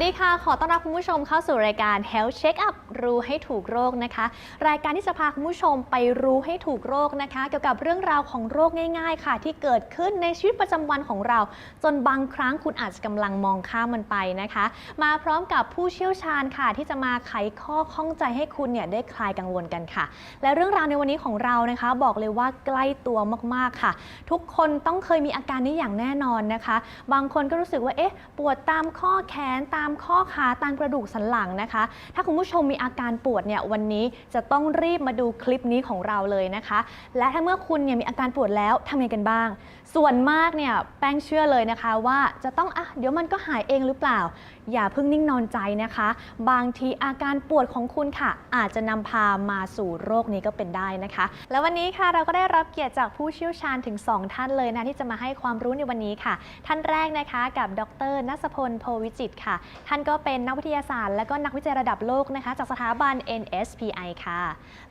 วัสดีค่ะ ขอต้อนรับคุณผู้ชมเข้าสู่รายการ Health Check Up รู้ให้ถูกโรคนะคะ รายการที่จะพาคุณผู้ชมไปรู้ให้ถูกโรคนะคะ เกี่ยวกับเรื่องราวของโรคง่าย ๆ ค่ะ ที่เกิดขึ้นในชีวิตประจำวันของเรา จนบางครั้งคุณอาจจะกำลังมองข้ามมันไปนะคะ มาพร้อมกับผู้เชี่ยวชาญค่ะ ที่จะมาไขข้อข้องใจให้คุณเนี่ยได้คลายกังวลกันค่ะ และเรื่องราวในวันนี้ของเรานะคะ บอกเลยว่าใกล้ตัวมากๆค่ะ ทุกคนต้องเคยมีอาการนี้อย่างแน่นอนนะคะ บางคนก็รู้สึกว่าเอ๊ะปวดตามข้อแขนตามข้อขาตามกระดูกสันหลังนะคะ ถ้าคุณผู้ชมมีอาการปวดเนี่ยวันนี้จะต้องรีบมาดูคลิปนี้ของเราเลยนะคะ และถ้าเมื่อคุณเนี่ยมีอาการปวดแล้วทำยังไงกันบ้าง ส่วนมากเนี่ยแป้งเชื่อเลยนะคะว่าจะต้องอะเดี๋ยวมันก็หายเองหรือเปล่า อย่าเพิ่งนิ่งนอนใจนะคะ บางทีอาการปวดของคุณค่ะ อาจจะนำพามาสู่โรคนี้ก็เป็นได้นะคะ แล้ววันนี้ค่ะเราก็ได้รับเกียรติจากผู้เชี่ยวชาญถึง 2 ท่านเลยนะที่จะมาให้ความรู้ในวันนี้ค่ะ ท่านแรกนะคะกับดรนัสพลโพวิจิตค่ะ ท่านก็เป็นนักวิทยาศาสตร์ และก็นักวิจัยระดับโลกนะคะ จากสถาบัน NSPI ค่ะ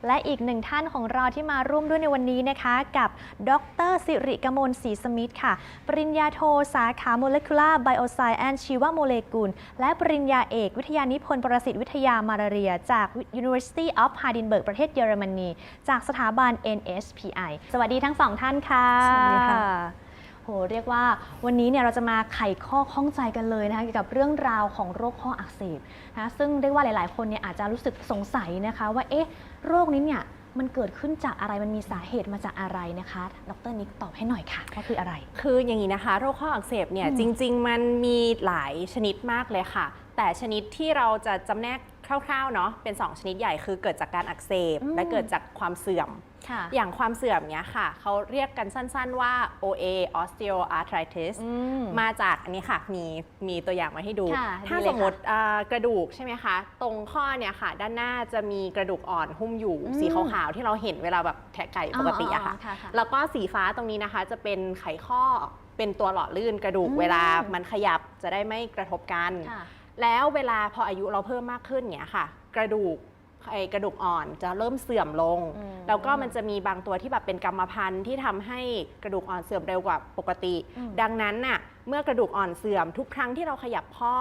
และอีกหนึ่งท่านของเราที่มาร่วมด้วยในวันนี้นะคะ กับดรสิริกมลศรีสมิทธ์ค่ะ ปริญญาโทสาขา Molecular Bioscience ชีวโมเลกุลและปริญญาเอกวิทยานิพนธ์ประสิทธิวิทยามาลาเรีย จาก University of Heidelberg ประเทศเยอรมนีจากสถาบัน NSPI สวัสดีทั้งสองท่านค่ะสวัสดีค่ะโหเรียกว่าวันนี้เนี่ยเราจะมาไขข้อข้องใจกันเลยนะคะเกี่ยวกับเรื่องราวของโรคข้ออักเสบนะซึ่งเรียกว่าหลาย ๆ คนเนี่ยอาจจะรู้สึกสงสัยนะคะว่าเอ๊ะโรคนี้เนี่ย มันเกิดขึ้นจากอะไรมันมีสาเหตุมาจากอะไรนะคะ ดรนิกตอบให้หน่อยค่ะว่าคืออะไร คืออย่างนี้นะคะโรคข้ออักเสบเนี่ยอืมจริง ๆ มันมีหลายชนิดมากเลยค่ะ แต่ชนิดที่เราจะจำแนกคร่าวๆเนาะเป็น 2 ชนิดใหญ่คือเกิดจากการอักเสบอืมและเกิดจากความเสื่อม ค่ะ อย่างความเสื่อมเนี้ยค่ะ เขาเรียกกันสั้นๆว่า OA osteoarthritis อืม มาจากอันนี้ค่ะ มีมีตัวอย่างมาให้ดู ค่ะถ้าดีเลยสมมติอ่ากระดูกใช่ไหมคะ ตรงข้อเนี่ยค่ะ ด้านหน้าจะมีกระดูกอ่อนหุ้มอยู่อืม สีขาวๆที่เราเห็นเวลาแบบแทะไก่ปกติอะค่ะ อ๋อค่ะค่ะแล้วก็สีฟ้าตรงนี้นะคะ จะเป็นไขข้อเป็นตัวหล่อลื่นกระดูกอืม เวลามันขยับจะได้ไม่กระทบกัน ค่ะ แล้วเวลาพออายุเราเพิ่มมากขึ้นเนี่ยค่ะ กระดูก ไอ้กระดูกอ่อนจะเริ่มเสื่อมลง อืมแล้วก็มันจะมีบางตัวที่แบบเป็นกรรมพันธุ์ที่ทำให้กระดูกอ่อนเสื่อมเร็วกว่าปกติ อืม ดังนั้นน่ะเมื่อกระดูกอ่อนเสื่อมทุกครั้งที่เราขยับข้อ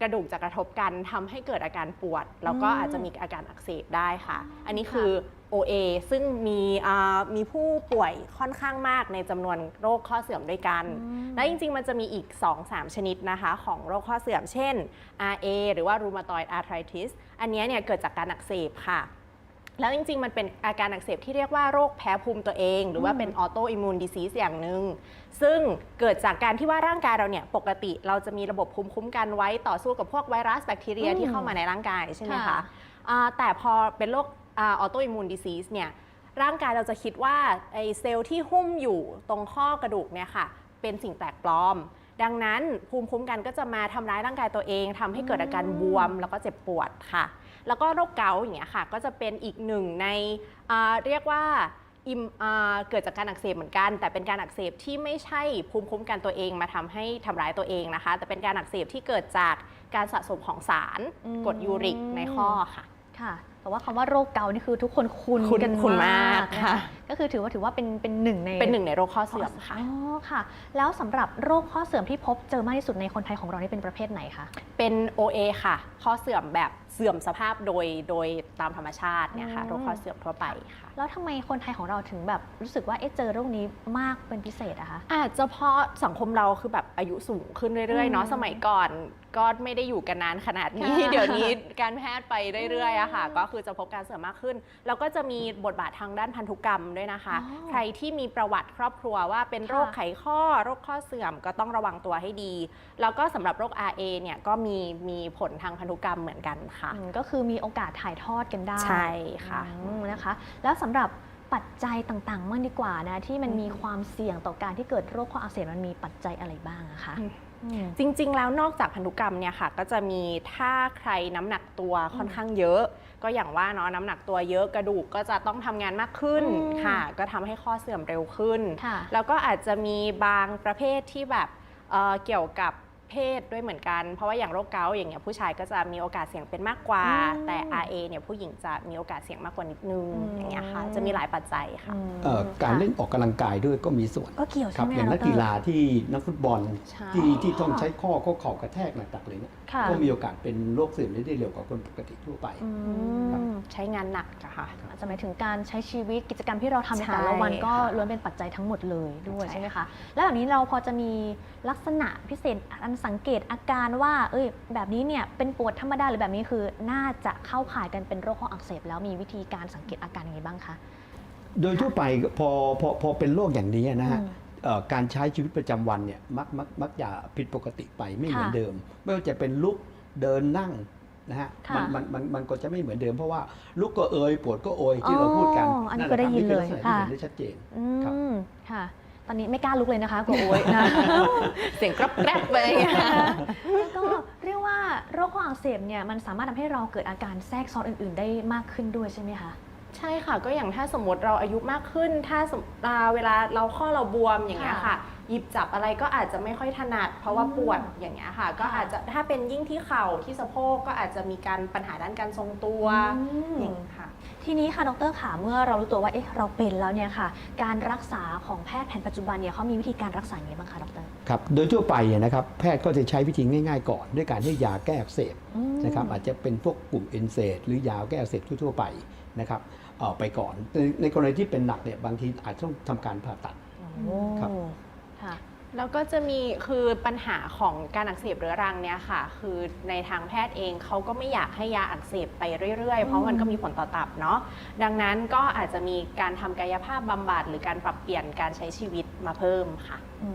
กระดูกจะกระทบกันทำให้เกิดอาการปวด แล้วก็อาจจะมีอาการอักเสบได้ค่ะ อันนี้คือ OA ซึ่งมีอ่ามีผู้ป่วยค่อนข้างมากในจำนวนโรคข้อเสื่อมด้วยกันอืมและจริงๆ มันจะมีอีก 2-3 ชนิดนะคะของโรคข้อเสื่อม เช่น RA หรือว่า rheumatoid arthritis อันเนี้ยเนี่ยเกิดจากการอักเสบค่ะ แล้วจริงๆ มันเป็นอาการอักเสบที่เรียกว่าโรคแพ้ภูมิตัวเอง หรือว่าเป็น autoimmune disease อย่างหนึ่ง ซึ่งเกิดจากการที่ว่าร่างกายเราเนี่ยปกติเราจะมีระบบภูมิคุ้มกันไว้ต่อสู้กับพวกไวรัสแบคทีเรียอืมที่เข้ามาในร่างกายใช่ไหมค่ะคะอ่าแต่พอเป็นโรค ออโตอิมมูนดิซีสเนี่ยร่างกายเราจะคิดว่าไอเซลล์ที่หุ้มอยู่ตรงข้อกระดูกเนี่ยค่ะเป็นสิ่งแปลกปลอม ดังนั้นภูมิคุ้มกันก็จะมาทำร้ายร่างกายตัวเองทำให้เกิดอาการบวมแล้วก็เจ็บปวดค่ะ แล้วก็โรคเกาต์อย่างเงี้ยค่ะ ก็จะเป็นอีกหนึ่งในเรียกว่าอิมเกิดจากการอักเสบเหมือนกัน แต่เป็นการอักเสบที่ไม่ใช่ภูมิคุ้มกันตัวเองมาทำให้ทำร้ายตัวเองนะคะ แต่เป็นการอักเสบที่เกิดจากการสะสมของสารกรดยูริกในข้อค่ะค่ะ แต่ว่าคำว่าโรคเกาต์นี่คือทุกคนคุ้นคุ้นกันคุ้นมากนค่ะ ก็คือถือว่าถือว่าเป็นเป็นหนึ่งในเป็นหนึ่งในโรคข้อเสื่อมค่ะอ๋อค่ะ แล้วสำหรับโรคข้อเสื่อมที่พบเจอมากที่สุดในคนไทยของเรานี่เป็นประเภทไหนคะเป็น OA ค่ะ ข้อเสื่อมแบบเสื่อมสภาพโดยโดยตามธรรมชาติเนี่ยค่ะอืมโรคข้อเสื่อมทั่วไปค่ะ แล้วทำไมคนไทยของเราถึงแบบรู้สึกว่าเอ๊ะเจอโรคนี้มากเป็นพิเศษอะคะอาจจะเพราะสังคมเราคือแบบอายุสูงขึ้นเรื่อยๆเนาะอืมสมัยก่อนก็ไม่ได้อยู่กันนานขนาดนี้ ค่ะ เดี๋ยวนี้การแพทย์ไปเรื่อยๆอะค่ะอืมก็คือจะพบการเสื่อมมากขึ้น แล้วก็จะมีบทบาททางด้านพันธุกรรมด้วยนะคะ อ๋อใครที่มีประวัติครอบครัวว่าเป็นโรคค่ะไขข้อ โรคข้อเสื่อมก็ต้องระวังตัวให้ดี แล้วก็สำหรับโรค RA เนี่ยก็มีมีผลทางพันธุกรรมเหมือนกันค่ะ อืมก็คือมีโอกาสถ่ายทอดกันได้ใช่ค่ะ อืมนะคะ แล้วสำหรับปัจจัยต่างๆมากดีกว่านะที่มันอืมมีความเสี่ยงต่อการที่เกิดโรคข้ออักเสบมันมีปัจจัยอะไรบ้างอะคะอืมอืม จริง ๆ แล้วนอกจากพันธุกรรมเนี่ยค่ะ ก็จะมีถ้าใครน้ำหนักตัวค่อนข้างเยอะ ก็อย่างว่าเนาะน้ำหนักตัวเยอะกระดูกก็จะต้องทำงานมากขึ้นอืมค่ะ ก็ทำให้ข้อเสื่อมเร็วขึ้น ค่ะ แล้วก็อาจจะมีบางประเภทที่แบบเอ่อเกี่ยวกับ เพศด้วยเหมือนกัน เพราะว่าอย่างโรคเกาต์อย่างเงี้ยผู้ชายก็จะมีโอกาสเสี่ยงเป็นมากกว่าอืมแต่ RA เนี่ยผู้หญิงจะมีโอกาสเสี่ยงมากกว่านิดนึงอืมอย่างเงี้ยค่ะจะมีหลายปัจจัยค่ะอืมเอ่อการค่ะเล่นออกกำลังกายด้วยก็มีส่วนก็เกี่ยวคใช่รับไหมอย่างนักดรกีฬาที่นักฟุตบอลใช่ ที่ที่ต้องใช้ข้อข้อเข่ากระแทกหนักๆเลยเนี่ยค่ะก็มีโอกาสเป็นโรคเสื่อมได้เร็วกว่าคนปกติทั่วไป อืมใช้งานหนักอะค่ะ อาจจะหมายถึงการใช้ชีวิตกิจกรรมที่เราทำในใช่แต่ละวันก็ค่ะล้วนเป็นปัจจัยทั้งหมดเลยด้วยใช่ ใช่ไหมคะ แล้วแบบนี้เราพอจะมีลักษณะพิเศษอันสังเกตอาการว่า เอ้ย แบบนี้เนี่ยเป็นปวดธรรมดาหรือแบบนี้คือ น่าจะเข้าข่ายกันเป็นโรคข้ออักเสบ แล้วมีวิธีการสังเกตอาการยังไงบ้างคะ โดยทั่วไปพอพอพอเป็นโรคอย่างนี้นะฮะอืมเอ่อการใช้ชีวิตประจำวันเนี่ยมักมักมักจะผิดปกติไปไม่เหมือนค่ะเดิม ไม่ว่าจะเป็นลุกเดินนั่งนะฮะค่ะมันมันมันมันก็จะไม่เหมือนเดิมเพราะว่าลุกก็เอยปวดก็โอยที่เราพูดกันอ๋ออันนี้แหะก็ได้ยินครับเลยคือลักษณะที่ค่ะเห็นได้ชัดเจนอืครับมค่ะต อนนี้ไม่กล้าลุกเลยนะคะกลัวโอ๊ยนะ เสียงกรับแกรบไปอย่างเงี้ย แล้วก็เรียกว่าโรคข้ออักเสบเนี่ยมันสามารถทำให้เราเกิดอาการแทรกซ้อนอื่น ๆ ได้มากขึ้นด้วยใช่ไหมคะ ใช่ค่ะ ก็อย่างถ้าสมมติเราอายุมากขึ้น ถ้าสมอ่าเวลาเราข้อเราบวมอย่างเงี้ยค่ะค่ะหยิบจับอะไรก็อาจจะไม่ค่อยถนัด เพราะว่าอืมปวดอย่างเงี้ยค่ะ ก็ค่ะอาจจะถ้าเป็นยิ่งที่เข่าที่สะโพกก็อาจจะมีการปัญหาด้านการทรงตัวอืม อย่างนี้ค่ะ ทีนี้ค่ะดรขาเมื่อเรารู้ตัวว่าเอ๊ะเราเป็นแล้วเนี่ยค่ะ การรักษาของแพทย์แผนปัจจุบันเนี่ยเขามีวิธีการรักษาอย่างไรบ้างคะดร ครับโดยทั่วไปนะครับแพทย์ก็จะใช้วิธีง่ายๆ ก่อน ด้วยการให้ยาแก้อักเสบอืม นะครับอาจจะเป็นพวกกลุ่มเอนเซดหรือยาแก้อักเสบทั่วๆไปนะครับเอาไปก่อนในในกรณีที่เป็นหนักเนี่ยบางทีอาจจะต้องทำการผ่าตัด โอ้ครับ ค่ะ แล้วก็จะมีคือปัญหาของการอักเสบเรื้อรังเนี่ยค่ะ คือในทางแพทย์เองเขาก็ไม่อยากให้ยาอักเสบไปเรื่อยๆ เพราะมันก็มีผลต่อตับเนาะดังนั้นก็อาจจะมีการทำกายภาพบำบัดหรือการปรับเปลี่ยนการใช้ชีวิตมาเพิ่มค่ะ อื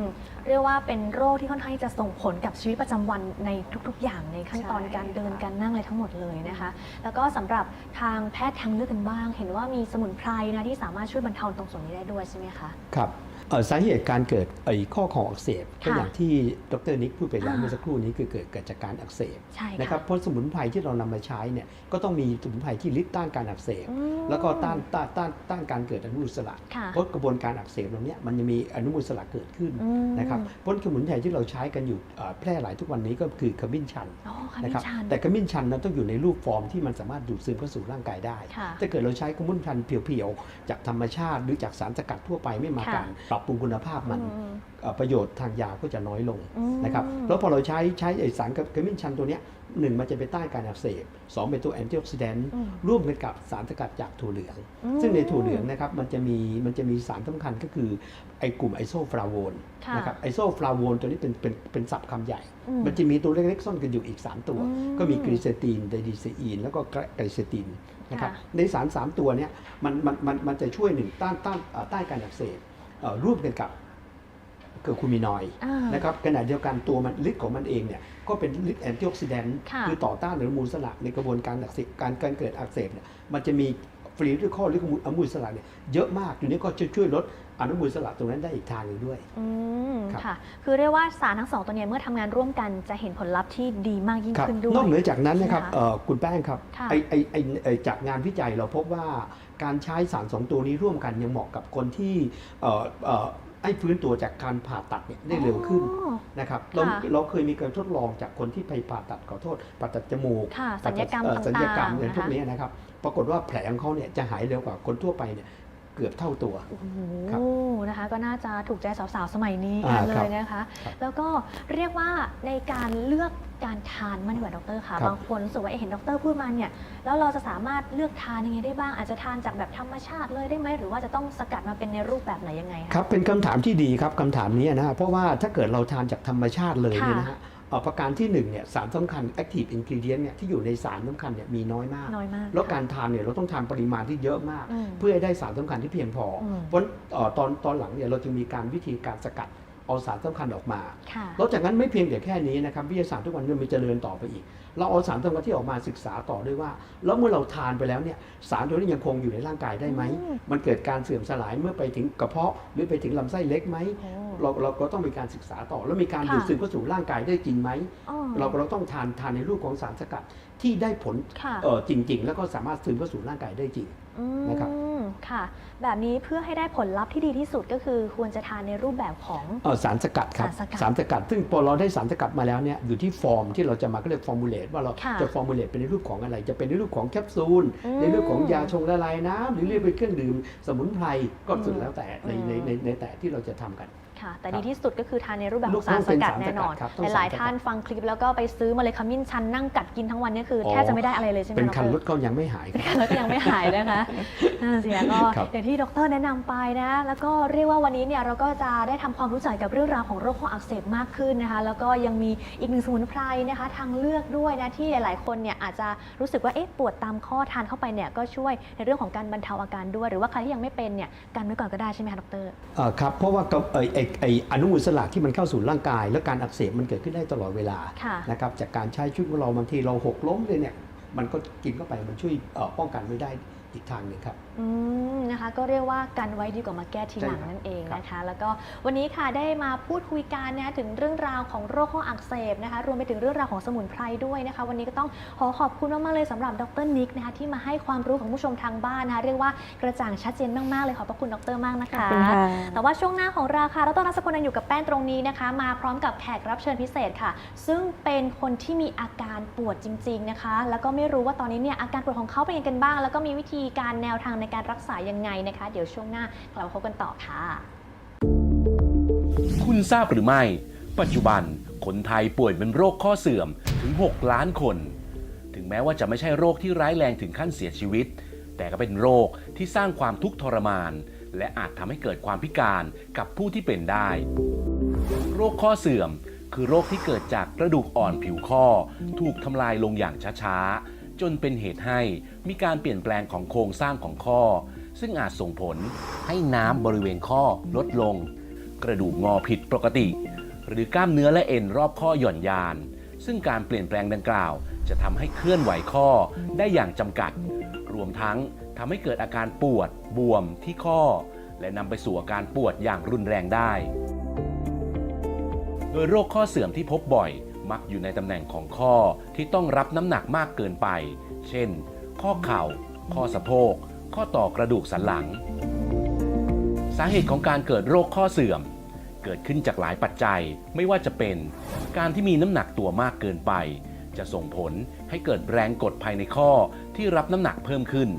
มเรียกว่าเป็นโรคที่ค่อนข้างที่จะส่งผลกับชีวิตประจำวันในทุก ๆ อย่างในขั้นตอนใช่การเดินค่ะ การนั่งอะไรทั้งหมดเลยนะคะ แล้วก็สำหรับทางแพทย์ทางเลือกกันบ้าง เห็นว่ามีสมุนไพรนะที่สามารถช่วยบรรเทาตรงส่วนนี้ได้ด้วยใช่ไหมคะ ครับเอ่อ สาเหตุการเกิดไอ้ข้อเข่าอักเสบก็ค่ะอย่างที่ดรนิกพูดไปแล้วอ่าเมื่อสักครู่นี้คือเกิดเกิดจากการอักเสบใช่นะครับเพราะสมุนไพรที่เรานำมาใช้เนี่ยก็ต้องมีสมุนไพรที่ฤทธิ์ต้านการอักเสบอืมแล้วก็ต้านต้านต้านต้านการเกิดอนุมูลอิสระค่ะเพราะกระบวนการอักเสบตรงเนี้ยมันจะมีอนุมูลอิสระเกิดขึ้นอืมนะครับเพราะสมุนไพรที่เราใช้กันอยู่เอ่อแพร่หลายทุกวันนี้ก็คือขมิ้นชันอ๋อขมิ้นะนครับชันแต่ขมิ้นชันนั้นต้องอยู่ในรูปฟอร์มที่มันสามารถดูดซึมเข้าสู่ร่างกายได้ค่ะถ้าเกิดเราใช้ขมิ้นชันเพียวๆจากธรรมชาติหรือจากสารสกัดทั่วไปไม่มาค่ะการปรับปรุงคุณภาพมันอืมเอ่อประโยชน์ทางยาก็จะน้อยลงอืมนะครับแล้วพอเราใช้ใช้ไอสารขมิ้นชันตัวเนี้ยหนึ่งมันจะไปต้านการอักเสบสองเป็นตัวแอนตี้ออกซิแดนต์อืมร่วมกันกับสารสกัดจากถั่วเหลืองอืมซึ่งในถั่วเหลืองนะครับมันจะมีมันจะมีสารสำคัญก็คือไอกลุ่มไอโซฟลาโวนค่ะนะครับไอโซฟลาโวนตัวนี้เป็นเป็นเป็นศัพท์คำใหญ่อืมมันจะมีตัวเล็กๆซ่อนกันอยู่อีก 3 ตัวอืมก็มีกรีเซตีนไดดีเซอีนแล้วก็ไกลเซตินนะครับค่ะในสาร 3 ตัวเนี้ยมันมันมันมันจะช่วยหนึ่งต้านต้านเอ่อต้านการอักเสบเอ่อ ร่วมกันกับเกลือคูมินอยด์อ่านะครับขณะเดียวกันตัวมันฤทธิ์ของมันเองเนี่ยก็เป็นฤทธิ์แอนตี้ออกซิแดนต์ค่ะคือต่อต้านอนุมูลอิสระในกระบวนการอักเสบการการเกิดอักเสบเนี่ยมันจะมีฟรีด้วยข้อหรืออนุมูลอิสระเนี่ยเยอะมากตัวนี้ก็จะช่วยลดอนุมูลอิสระตรงนั้นได้อีกทางหนึ่งด้วยอืมครับค่ะ คือเรียกว่าสารทั้งสองตัวเนี้เมื่อทำงานร่วมกันจะเห็นผลลัพธ์ที่ดีมากยิ่งครับขึ้นด้วยนอกเหนือจากนั้นนะครับใช่ไหมคะเอ่อคุณแป้งครับค่ะไอไอไอไอจากงานวิจัยเราพบว่า การใช้สารสองตัวนี้ร่วมกันยังเหมาะกับคนที่เอ่อเอ่อให้ฟื้นตัวจากการผ่าตัดเนี่ยได้เร็วขึ้นอ๋อนะครับเราค่ะเราเคยมีการทดลองจากคนที่ไปผ่าตัดขอโทษผ่าตัดจมูกค่ะผ่าสัญญตัดกรรมเอ่อต่างๆสัญญกรรมอะไรนะคะพวกนี้นะครับ ปรากฏว่าแผลของเขาเนี่ยจะหายเร็วกว่าคนทั่วไปเนี่ยเกือบเท่าตัวโอ้โหครับนะคะ ก็น่าจะถูกใจสาวๆ สมัยนี้อ่าเลครับยนะคะครับแล้วก็เรียกว่าในการเลือก การทานมันดีกว่าดรค่ะครับบางคนรู้สึกว่าเอ๊ะเห็นดรพูดมาเนี่ยแล้วเราจะสามารถเลือกทานยังไงได้บ้างอาจจะทานจากแบบธรรมชาติเลยได้ไหมหรือว่าจะต้องสกัดมาเป็นในรูปแบบไหนยังไงคะ ครับเป็นคำถามที่ดีครับคำถามนี้นะฮะเพราะว่าถ้าเกิดเราทานจากธรรมชาติเลยค่ะเนี่ยนะฮะเอ่อประการที่หนึ่งเนี่ยสารสำคัญ active ingredient เนี่ยที่อยู่ในสารสำคัญเนี่ยมีน้อยมาก น้อยมากแล้วค่ะการทานเนี่ยเราต้องทานปริมาณที่เยอะมาก อืม เพื่อให้ได้สารสำคัญที่เพียงพออม เพราะเอ่อตอนตอนหลังเนี่ยเราจะมีการวิธีการสกัด เอาสารสำคัญออกมาค่ะแล้วจากนั้นไม่เพียงแต่แค่นี้นะครับวิทยาศาสตร์ทุกวันนี้มันเจริญต่อไปอีก เราเอาสารสำคัญที่ออกมาศึกษาต่อด้วยว่า แล้วเมื่อเราทานไปแล้วเนี่ยสารตัวนี้ยังคงอยู่ในร่างกายได้ไหมอืมมันเกิดการเสื่อมสลายเมื่อไปถึงกระเพาะหรือไปถึงลำไส้เล็กไหมโอ้เราเราก็ต้องมีการศึกษาต่อ แล้วมีการค่ะดูดซึมเข้าสู่ร่างกายได้จริงไหมอ๋อเราเราต้องทานทานในรูปของสารสกัดที่ได้ผลค่ะเออจริง ๆ แล้วก็สามารถซึมเข้าสู่ร่างกายได้จริงอืมนะครับ ค่ะค่ะ แบบนี้เพื่อให้ได้ผลลัพธ์ที่ดีที่สุดก็คือควรจะทานในรูปแบบของ เอ่อสารสกัดครับสารสกัดสารสกัด ซึ่งพอเราได้สารสกัดมาแล้วเนี่ยอยู่ที่ฟอร์มที่เราจะมาก็เรียกฟอร์มูลเลตว่าเราค่ะจะฟอร์มูลเลตเป็นในรูปของอะไร จะเป็นในรูปของแคปซูลอืมในรูปของยาชงละลายน้ำหรือเรียกเป็นเครื่องดื่มสมุนไพรก็สุดแล้วแต่ในอืมในในในแต่ที่เราจะทำกัน ค่ะ แต่ครับดีที่สุดก็คือทานในรูปแบบลูขอกงสารสกัดต้องเป็นแน่นอนสารสกัดครับต้องหลายสารสกัดๆท่านฟังคลิปแล้วก็ไปซื้อมาเลยขมิ้นชันนั่งกัดกินทั้งวันเนี่ยคือออแทบจะไม่ได้อะไรเลยใช่ไหมเป็นคันดรรถก็ยังไม่หายครับแล้วก็ยังไม่หายนะคะนั่นนะสิก็ครับอย่างที่ดรแนะนำไปนะ แล้วก็เรียกว่าวันนี้เนี่ยเราก็จะได้ทำความรู้จักกับเรื่องราวของโรคข้ออักเสบมากขึ้นนะคะ แล้วก็ยังมีอีกหนึ่งสมุนไพรนะคะทางเลือกด้วยนะที่หลายๆคนเนี่ยอาจจะรู้สึกว่าเอ๊ะปวดตามข้อทานเข้าไปเนี่ยก็ช่วยในเรื่องของการบรรเทาอาการด้วย หรือว่าใครที่ยังไม่เป็นเนี่ยกันไว้ก่อนก็ได้ใช่ไหมคะดรเอ่อครับเพราะว่ากับไอไอไออนุมูลอิสระที่มันเข้าสู่ร่างกาย และการอักเสบมันเกิดขึ้นได้ตลอดเวลาค่ะนะครับจากการใช้ชีวิตของเราบางทีเราหกล้มเลยเนี่ยมันก็กินเข้าไปมันช่วยเอ่อป้องกันไว้ได้อีกทางหนึ่งครับ อืมนะคะก็เรียกว่ากันไว้ดีกว่ามาแก้ทีหลังใช่ครับนั่นเองครับนะคะ แล้วก็วันนี้ค่ะได้มาพูดคุยกันนะคะถึงเรื่องราวของโรคข้ออักเสบนะคะ รวมไปถึงเรื่องราวของสมุนไพรด้วยนะคะ วันนี้ก็ต้องขอขอบคุณมากๆเลยสำหรับดรนิกนะคะที่มาให้ความรู้ของผู้ชมทางบ้านนะคะเรียกว่ากระจ่างชัดเจนมากๆเลยขอบพระคุณดรมากนะคะแต่ว่าช่วงหน้าของเราค่ะเราต้องรัศพลยังอยู่กับแป้นตรงนี้นะคะ มาพร้อมกับแขกรับเชิญพิเศษค่ะ ซึ่งเป็นคนที่มีอาการปวดจริง ๆนะคะ แล้วก็ไม่รู้ว่าตอนนี้เนี่ยอาการปวดของเขาเป็นยังไงกันบ้าง แล้วก็มีวิธีการแนวทางในการรักษายังไงนะคะ เดี๋ยวช่วงหน้ากลับมาพบกันต่อค่ะ คุณทราบหรือไม่ ปัจจุบันคนไทยป่วยเป็นโรคข้อเสื่อมถึง 6 ล้านคน ถึงแม้ว่าจะไม่ใช่โรคที่ร้ายแรงถึงขั้นเสียชีวิต แต่ก็เป็นโรคที่สร้างความทุกข์ทรมาน และอาจทำให้เกิดความพิการกับผู้ที่เป็นได้ โรคข้อเสื่อมคือโรคที่เกิดจากกระดูกอ่อนผิวข้อ ถูกทำลายลงอย่างช้าๆ จนเป็นเหตุให้มีการเปลี่ยนแปลงของโครงสร้างของข้อ ซึ่งอาจส่งผลให้น้ำบริเวณข้อลดลง กระดูกงอผิดปกติ หรือกล้ามเนื้อและเอ็นรอบข้อหย่อนยาน ซึ่งการเปลี่ยนแปลงดังกล่าว จะทำให้เคลื่อนไหวข้อได้อย่างจำกัด รวมทั้งทำให้เกิดอาการปวดบวมที่ข้อ และนำไปสู่อาการปวดอย่างรุนแรงได้ โดยโรคข้อเสื่อมที่พบบ่อย มักอยู่ในตำแหน่งของข้อที่ต้องรับน้ำหนักมากเกินไป เช่น ข้อเข่า ข้อสะโพก ข้อต่อกระดูกสันหลัง สาเหตุของการเกิดโรคข้อเสื่อม เกิดขึ้นจากหลายปัจจัยไม่ว่าจะเป็น การที่มีน้ำหนักตัวมากเกินไป จะส่งผลให้เกิดแรงกดภายในข้อที่รับน้ำหนักเพิ่มขึ้น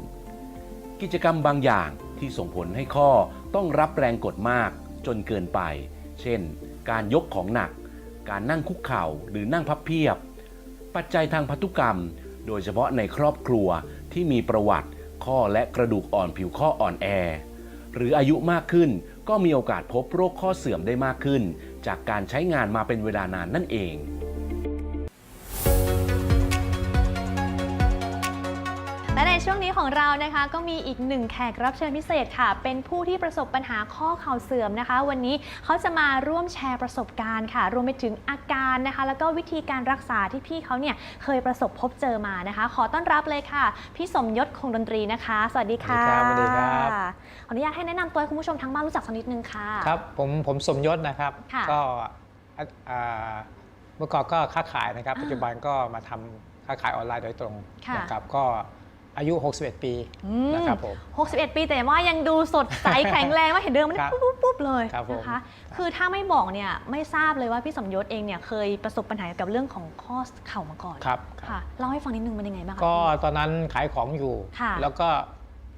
กิจกรรมบางอย่างที่ส่งผลให้ข้อต้องรับแรงกดมากจนเกินไป เช่น การยกของหนัก การนั่งคุกเข่าหรือนั่งพับเพียบ ปัจจัยทางพันธุกรรม โดยเฉพาะในครอบครัวที่มีประวัติข้อและกระดูกอ่อนผิวข้ออ่อนแอ หรืออายุมากขึ้นก็มีโอกาสพบโรคข้อเสื่อมได้มากขึ้น จากการใช้งานมาเป็นเวลานานนั่นเอง และในช่วงนี้ของเรานะคะ ก็มีอีกหนึ่งแขกรับเชิญพิเศษค่ะ เป็นผู้ที่ประสบปัญหาข้อเข่าเสื่อมนะคะ วันนี้เขาจะมาร่วมแชร์ประสบการณ์ค่ะ รวมไปถึงอาการนะคะ แล้วก็วิธีการรักษาที่พี่เขาเนี่ยเคยประสบพบเจอมานะคะ ขอต้อนรับเลยค่ะ พี่สมยศคงดนตรีนะคะ สวัสดีค่ะสวัสดีครับขออนุญาตให้แนะนำตัวให้คุณผู้ชมทางบ้านรู้จักสักนิดนึงค่ะครับผมผมสมยศนะครับค่ะก็อะอ่าเมื่อก่อนก็ค้าขายนะครับอ่าปัจจุบันก็มาทำค้าขายออนไลน์โดยตรงค่ะนะครับก็ อายุ 61 ปีอืม นะครับผม 61 ปีแต่ว่ายังดูสดใส แข็งแรงว่าเห็นเดินมันครับปุ๊บปุ๊บปุ๊บเลยครับผม นะคะ คือถ้าไม่บอกเนี่ยไม่ทราบเลยว่าพี่สมยศเองเนี่ยเคยประสบปัญหาเกี่ยวกับเรื่องของข้อเข่ามาก่อนครับค่ะเล่าให้ฟังนิดนึงมันยังไงบ้างคะ ก็พี่ตอนนั้นขายของอยู่ ค่ะแล้วก็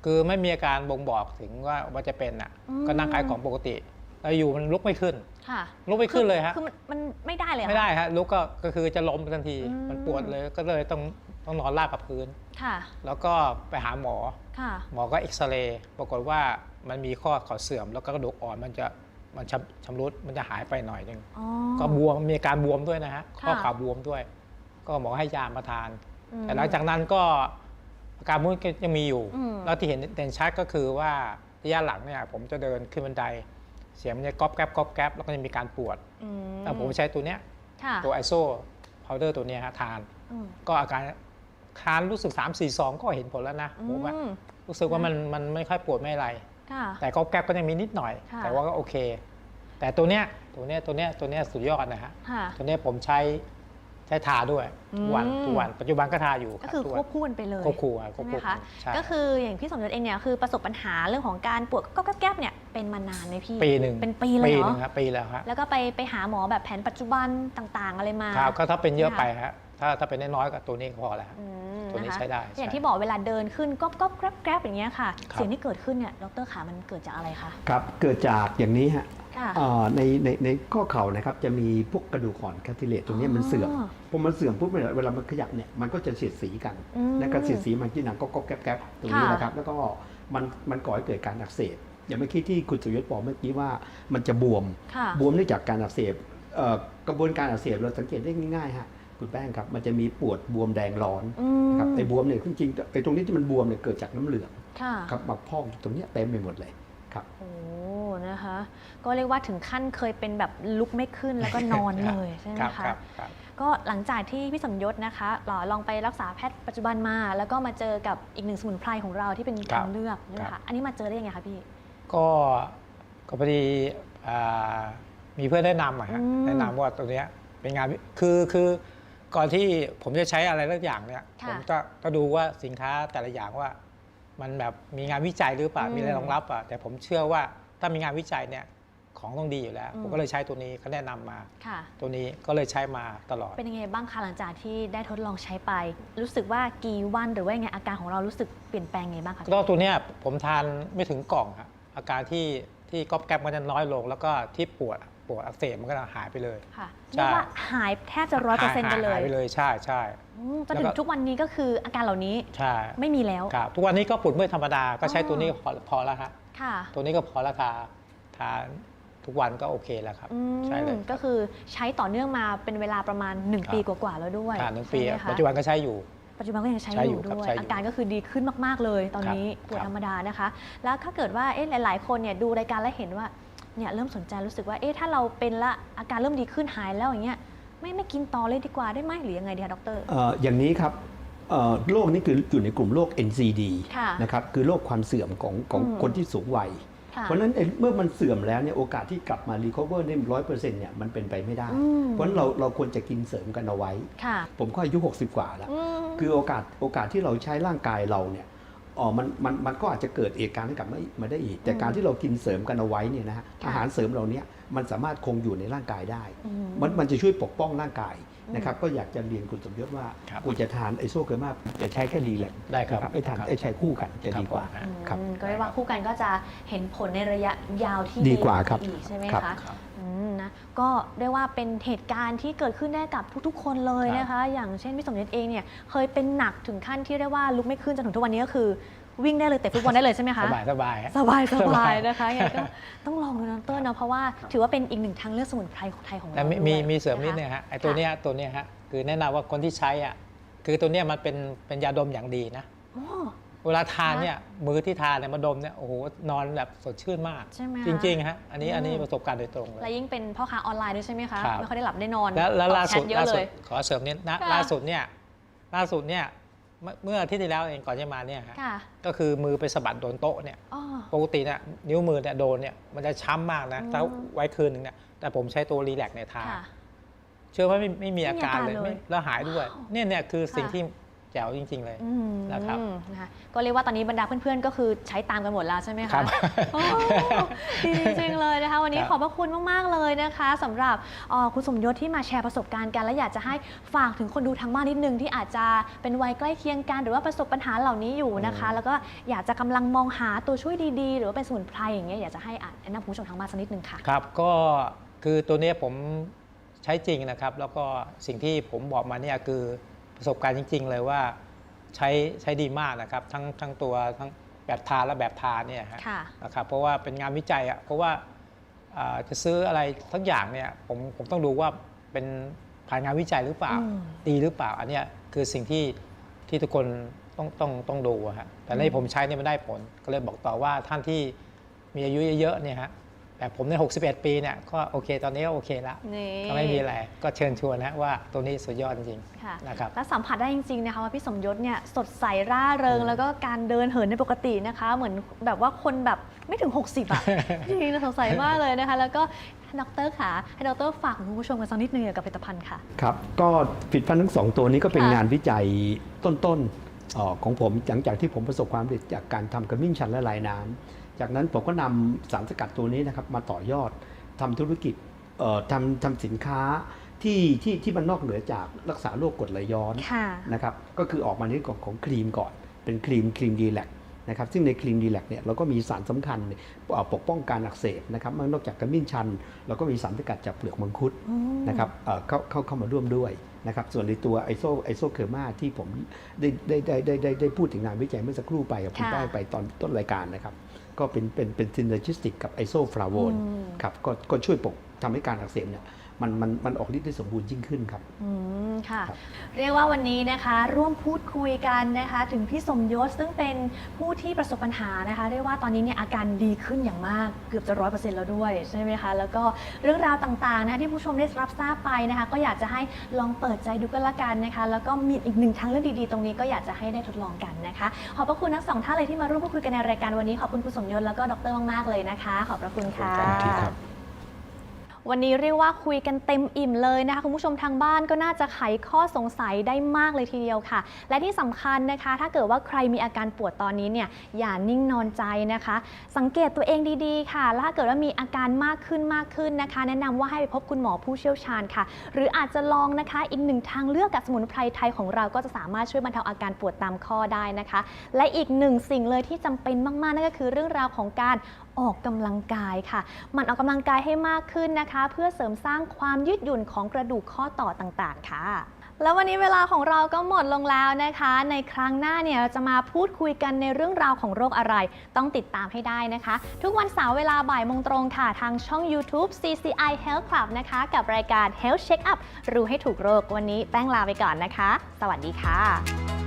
คือไม่มีอาการบ่งบอกถึงว่าว่าจะเป็นอะอืม ก็นั่งขายของปกติแล้วอยู่มันลุกไม่ขึ้น ค่ะลุกไม่ขึ้นเลยฮะคือมันมันไม่ได้เลยเหรอ ไม่ได้ฮะลุกก็ก็คือจะล้มทันทีอืม มันปวดเลยก็เลยต้อง ต้องนอนราบกับพื้น ค่ะ แล้วก็ไปหาหมอ ค่ะ หมอก็เอ็กซเรย์ปรากฏว่ามันมีข้อเข่าเสื่อม แล้วก็กระดูกอ่อนมันจะมันชำชำรุดมันจะหายไปหน่อยหนึงอ๋อ ก็บวมมีอาการบวมด้วยนะฮะค่ะ ข้อเข่าบวมด้วย ก็หมอให้ยามาทาน อืม แต่หลังจากนั้นก็อาการมุ้นก็ยังมีอยู่ อืม แล้วที่เห็นเด่นชัดก็คือว่าระยะหลังเนี่ยผมจะเดินขึ้นบันได เสียงมันจะก๊อบแก๊บก๊อบแก๊บแล้วก็จะมีการปวดอืมแต่ผมใช้ตัวเนี้ยค่ะตัวไอโซพาวเดอร์ตัวเนี้ยฮะทาน อืมก็อาการ ทานรู้สึก 3 4 2 ก็เห็นผลแล้วนะผมว่าอืมรู้สึกว่ามันมันไม่ค่อยปวดไม่อะไรค่ะแต่ก็แก๊บก็ยังมีนิดหน่อยค่ะแต่ว่าก็โอเค แต่ตัวเนี้ยตัวเนี้ยตัวเนี้ยตัวเนี้ยสุดยอดนะฮะค่ะตัวเนี้ยผมใช้ใช้ทาด้วยทุกวันอืมทุกวันปัจจุบันก็ทาอยู่ก็คือทุควบคู่กันไปเลยควบคู่อะควใช่บไหมคู่คะใช่ก็คืออย่างพี่สมยศเองเนี่ยคือประสบปัญหาเรื่องของการปวดก็แก๊บๆเนี่ยเป็นมานานไหมพี่ปีหนึ่งเป็นปีเลยปีเหรหอนึ่งครับปีแล้วครับแล้วก็ไปไปหาหมอแบบแผนปัจจุบันต่าง ๆ อะไรมาครับก็ถ้าเป็นเยอะนะคะไปฮะ ถ้าถ้าเป็นน้อยๆก็ตัวนี้ก็พอแล้ว อืมตัวนี้ะคะใช้ได้อย่างใช่ที่บอกเวลาเดินขึ้นก็ก็แกร็บแกร็บอย่างเงี้ยค่ะ ครับ เสียงที่เกิดขึ้นเนี่ยดรขามันเกิดจากอะไรคะครับเกิดจากอย่างนี้ฮะค่ะ เอ่อในในในข้อเข่านะครับจะมีพวกกระดูกอ่อนคาติเลตตรงเนี้ยมันเสื่อมอ๋อพอมันเสื่อมปุ๊บเนี่ยเวลามันขยับเนี่ยมันก็จะเสียดสีกันอืมและการเสียดสีมันที่หนังก็ก็แก๊บแก๊บตรงนี้ค่ะ นะครับแล้วก็มันมันก่อให้เกิดการอักเสบอย่างเมื่อกี้ที่คุณสุยศบอกเมื่อกี้ว่ามันจะบวม ค่ะ บวมเนื่องจากการอักเสบเอ่อกระบวนการอักเสบเราสังเกตได้ง่ายๆฮะ คุณแป้งครับ มันจะมีปวดบวมแดงร้อนอืมครับไอ้บวมเนี่ยจริงๆไอ้ตรงนี้ที่มันบวมเนี่ยเกิดจากน้ำเหลืองค่ะครับมาพอกอยู่ตรงเนี้ยเต็มไปหมดเลยครับโอ้นะคะก็เรียกว่าถึงขั้นเคยเป็นแบบลุกไม่ขึ้นแล้วก็นอนเลยใช่ไหมครับคะครับครับก็หลังจากที่พี่สมยศนะคะลลองไปรักษาแพทย์ปัจจุบันมา แล้วก็มาเจอกับอีกหนึ่งสมุนไพรของเราที่เป็นครัทาบงเลือกใช่ไหมครัคะบอันนี้มาเจอได้ยังไงคะพี่ ก็ก็พอดีอ่ามีเพื่อนแนะนำอะฮะอืมแนะนำว่าตัวเนี้ยเป็นงานวิคือคือ ก่อนที่ผมจะใช้อะไรสักอย่างเนี่ยค่ะ ผมจะก็ดูว่าสินค้าแต่ละอย่างว่า มันแบบมีงานวิจัยหรือเปล่าอืมมีอะไรรองรับอะแต่ผมเชื่อว่าถ้ามีงานวิจัยเนี่ยของต้องดีอยู่แล้ว อืม ผมก็เลยใช้ตัวนี้เขาแนะนำมา ค่ะ ตัวนี้ก็เลยใช้มาตลอด เป็นยังไงบ้างคะหลังจากที่ได้ทดลองใช้ไป รู้สึกว่ากี่วันหรือว่ายังไงอาการของเรารู้สึกเปลี่ยนแปลงไงบ้างคะ ก็ตัวเนี้ยผมทานไม่ถึงกล่องครับอาการที่ที่ก๊อบแก๊บมันจะน้อยลง แล้วก็ที่ปวด ปวดอักเสบมันก็จะหายไปเลย ค่ะใช่ เรียกว่าหายแทบจะร้อยเปอร์เซ็นต์ไปเลหายยไปเลยใช่ใช่ อืมจนแล้วถึก็งทุกวันนี้ก็คืออาการเหล่านี้ใช่ไม่มีแล้ว ครับทุกวันนี้ก็ปวดเมื่อยธรรมดาก็ใช้อ๋อ ตัวนี้ก็พอพอแล้วฮะค่ะตัวนี้ก็พอแล้วทาทาทุกวันก็โอเคแล้วครับ อืมใช่เลย ก็คือใช้ต่อเนื่องมาเป็นเวลาประมาณครับ1ปีกว่าๆแล้วด้วยทาหนึ่งปีใช่อะไหมคะปัจจุบันก็ใช้อยู่ ปัจจุบันก็ยังใช้ใช้ออยู่ยู่ครับด้วย ใช้อยู่อาการก็คือดีขึ้นมากๆเลยตอนนี้ครับปวดครับ ธรรมดานะคะ แล้วถ้าเกิดว่าเอ๊ะหลาย ๆ คนเนี่ยดูรายการแล้วเห็นว่า เนี่ยเริ่มสนใจรู้สึกว่าเอ๊ะถ้าเราเป็นละอาการเริ่มดีขึ้นหายแล้วอย่างเงี้ยไม่ไม่กินต่อเลยดีกว่าได้ไหมหรือยังไงดีคะดรเอ่ออย่างนี้ครับเอ่อโรคนี้คืออยู่ในกลุ่มโรค NCD ค่ะนะครับคือโรคความเสื่อมของของอืมคนที่สูงวัยค่ะเพราะฉะนั้นไอ้เมื่อมันเสื่อมแล้วเนี่ยโอกาสที่กลับมา recover ได้ร้อยเปอร์เซ็นต์เนี่ยมันเป็นไปไม่ได้อืมเพราะฉะนั้นเราเราควรจะกินเสริมกันเอาไว้ค่ะผมก็อายุ 60 กว่าแล้วอืมคือโอกาสโอกาสที่เราใช้ร่างกายเราเนี่ย อ๋อมันมันมันก็อาจจะเกิดเหตุการณ์ให้กลับมามาได้อีก แต่อืมการที่เรากินเสริมกันเอาไว้เนี่ยนะฮะค่ะอาหารเสริมเหล่านี้มันสามารถคงอยู่ในร่างกายได้อืมมันมันจะช่วยปกป้องร่างกายอืมนะครับก็อยากจะเรียนคุณสมยศว่าครับควรจะทานไอโซเกอร์มาจะใช้แค่รีแลกซ์ได้ครับนะไอทานครับไอใช้คู่กันจะดีกว่าครับผมครับอืมก็เรียกว่าคู่กันก็จะเห็นผลในระยะยาวที่ดีกว่าครับอีกใช่ไหมครับคะครับอืม นะก็เรียกว่าเป็นเหตุการณ์ที่เกิดขึ้นได้กับทุกๆ คนเลยครับนะคะ อย่างเช่นพี่สมเด็จเองเนี่ยเคยเป็นหนักถึงขั้นที่เรียกว่าลุกไม่ขึ้นจนถึงทุกวันนี้ก็คือวิ่งได้เลยเตะฟุตบอลได้เลยใช่ไหมคะ สบายสบายฮะสบายสสบาบายยนะคะยังไงก็ต้องลองดูนะเต้นเนาะเพราะว่าถือว่าเป็นอีกหนึ่งทางเลือกสมุนไพรของไทยของเราแต่มีด้วยมีมีเสริมนิดะคะนึงฮะไอ้ตัวเนี้ยตัวเนี้ยฮะคือแนะนำว่าคนที่ใช้อะคือตัวเนี้ยมันเป็นเป็นยาดมอย่างดีนะโอ้ เวลาทานเนี่ยมือที่ทานเนี่ยมาดมเนี่ยโอ้โหนอนแบบสดชื่นมาก ใช่ไหมคะจริงๆฮะอันนี้อืมอันนี้ประสบการณ์โดยตรงเลย และยิ่งเป็นพ่อค้าออนไลน์ด้วยใช่ไหมคะครับ ไม่ค่อยได้หลับได้นอนแล้วแล้วตอบล่าแชสุทดเยล่าอะเลสุดย ขอเสริมนิดนะค่ะ ล่าสุดเนี่ยล่าสุดเนี่ยเมื่อเมื่ออาที่ที่แล้วเองก่อนจะมาเนี่ยฮะค่ะก็คือมือไปสะบัดโดนโต๊ะเนี่ยอ๋อปกติเนี่ยนิ้วมือเนี่ยโดนเนี่ยมันจะช้ำมากนะอืม ถ้าไว้คืนหนึ่งเนี่ยแต่ผมใช้ตัวรีแลกซ์เนี่ยทาค่ะ เชื่อว่าไม่ไม่มีอาการไม่มีอาการเลยเลยไม่แล้วหายด้วยว้าวเนี่ยเนี่ยคือสิ่งค่ะ ที่ แจ๋วจริง ๆ เลยอืมนะครับ นะคะก็เรียกว่าตอนนี้บรรดาเพื่อนๆ ก็คือใช้ตามกันหมดแล้วใช่ไหมครัคะบโอ้ดีจริงๆเลยนะคะ วันนี้ครับ ขอบพระคุณมากๆเลยนะคะสำหรับเอ่อคุณสมยศที่มาแชร์ประสบการณ์กัน และอยากจะให้ฝากถึงคนดูทางบ้านนิดนึงที่อาจจะเป็นวัยใกล้เคียงกัน หรือว่าประสบปัญหาเหล่านี้อยู่นะคะ แล้วก็อยากจะกำลังมองหาตัวช่วยดีๆ หรือว่าเป็นสมุนไพรอย่างเงี้ยอยากจะให้อ่านแนะนำคุณผู้ชมทางบ้านสักนิดนึงค่ะ ครับก็คือตัวเนี้ยผมใช้จริงนะครับ แล้วก็สิ่งที่ผมบอกมาเนี่ยคือ ประสบการณ์จริง ๆ เลยว่าใช้ใช้ดีมากนะครับ ทั้งทั้งตัวทั้งแบบทาและแบบทาเนี่ยฮะค่ะนะครับเพราะว่าเป็นงานวิจัยอะเพราะว่าอ่าจะซื้ออะไรทั้งอย่างเนี่ยผมผมต้องดูว่าเป็นผ่านงานวิจัยหรือเปล่าอืมดีหรือเปล่า อันเนี้ยคือสิ่งที่ที่ทุกคนต้องต้องต้องดูอะฮะแต่ในผมใช้เนี่ยมันได้ผลก็เลยบอกต่อว่าท่านที่มีอายุเยอะๆเนี่ยฮะ แบบผมใน 61 ปีเนี่ยก็โอเคตอนนี้ก็โอเคแล้วนี่ก็ไม่มีอะไรก็เชิญชวนนะว่าตัวนี้สุดยอดจริงค่ะๆนะครับและสัมผัสได้จริงๆนะคะว่าพี่สมยศเนี่ยสดใสร่าเริง แล้วก็การเดินเหินในปกตินะคะ เหมือนแบบว่าคนแบบไม่ถึง 60อะจริงๆสดใสมากเลยนะคะ แล้วก็ดรค่ะให้ดรฝากคุณผู้ชมกันสักนิดนึงเกี่ยวกับผลิตภัณฑ์ค่ะครับก็ผลิดพันธ์ทั้งสองตัวนี้ก็เป็นค่ะงานวิจัยต้นๆเอ่อของผมหลังจากที่ผมประสบความสำเร็จจากการทำกระมิ้นชันและลายน้ำ จากนั้นผมก็นำสารสกัดตัวนี้นะครับมาต่อยอดทำธุรกิจเอ่อทำทำสินค้าที่ที่ที่มันนอกเหนือจากรักษาโรคกรดไหลย้อนค่ะนะครับก็คือออกมาในเรื่องของของครีมก่อน เป็นครีมครีมดีแลกนะครับซึ่งในครีมดีแลกเนี่ยเราก็มีสารสำคัญเอ่อปกป้องการอักเสบนะครับนอกจากกระมิ้นชัน เราก็มีสารสกัดจากเปลือกมังคุดอืมนะครับเอ่อเข้าเข้าเข้ามาร่วมด้วยนะครับส่วนในตัวไอโซไอโซเคอร์มาที่ผมได้ได้ได้ได้ได้ได้พูดถึงงานวิจัยเมื่อสักครู่ไปกับคุณค่ะแป้งไปตอนต้นรายการนะครับ ก็เป็นเป็นเป็นซินเนอร์จิสติกกับไอโซฟลาโวนอืมครับก็ก็ช่วยปกทำให้การอักเสบเนี่ย มันมันมันออกฤทธิ์ได้สมบูรณ์ยิ่งขึ้นครับ อืมค่ะ ครับ เรียกว่าวันนี้นะคะ ร่วมพูดคุยกันนะคะ ถึงพี่สมยศซึ่งเป็นผู้ที่ประสบปัญหานะคะ เรียกว่าตอนนี้เนี่ยอาการดีขึ้นอย่างมากเกือบจะร้อยเปอร์เซ็นต์แล้วด้วยใช่ไหมคะ แล้วก็เรื่องราวต่างๆนะคะที่ผู้ชมได้รับทราบไปนะคะ ก็อยากจะให้ลองเปิดใจดูกันละกันนะคะ แล้วก็มีอีกหนึ่งทางเลือกดีๆ ตรงนี้ก็อยากจะให้ได้ทดลองกันนะคะ ขอบพระคุณทั้งสองท่านเลยที่มาร่วมพูดคุยกันในรายการวันนี้ขอบคุณคุณสมยศแล้วก็ดรมากๆเลยนะคะ ขอบพระคุณค่ะ ขอบคุณครับ วันนี้เรียกว่าคุยกันเต็มอิ่มเลยนะคะคุณผู้ชมทางบ้านก็น่าจะไขข้อสงสัยได้มากเลยทีเดียวค่ะ และที่สำคัญนะคะ ถ้าเกิดว่าใครมีอาการปวดตอนนี้เนี่ยอย่านิ่งนอนใจนะคะ สังเกตตัวเองดีๆ ค่ะ แล้วถ้าเกิดว่ามีอาการมากขึ้นมากขึ้นนะคะ แนะนำว่าให้ไปพบคุณหมอผู้เชี่ยวชาญค่ะ หรืออาจจะลองนะคะอีกหนึ่งทางเลือกกับสมุนไพรไทยของเราก็จะสามารถช่วยบรรเทาอาการปวดตามข้อได้นะคะ และอีกหนึ่งสิ่งเลยที่จำเป็นมากๆนั่นก็คือเรื่องราวของการออกกำลังกายค่ะ มันออกกำลังกายให้มากขึ้นนะคะ เพื่อเสริมสร้างความยืดหยุ่นของกระดูกข้อต่อต่างๆ ค่ะแล้ววันนี้เวลาของเราก็หมดลงแล้วนะคะ ในครั้งหน้าเนี่ยเราจะมาพูดคุยกันในเรื่องราวของโรคอะไร ต้องติดตามให้ได้นะคะ ทุกวันเสาร์เวลาบ่ายโมงตรงค่ะ ทางช่อง YouTube CCI Health Club นะคะ กับรายการ Health Check Up รู้ให้ถูกโรค วันนี้แป้งลาไปก่อนนะคะ สวัสดีค่ะ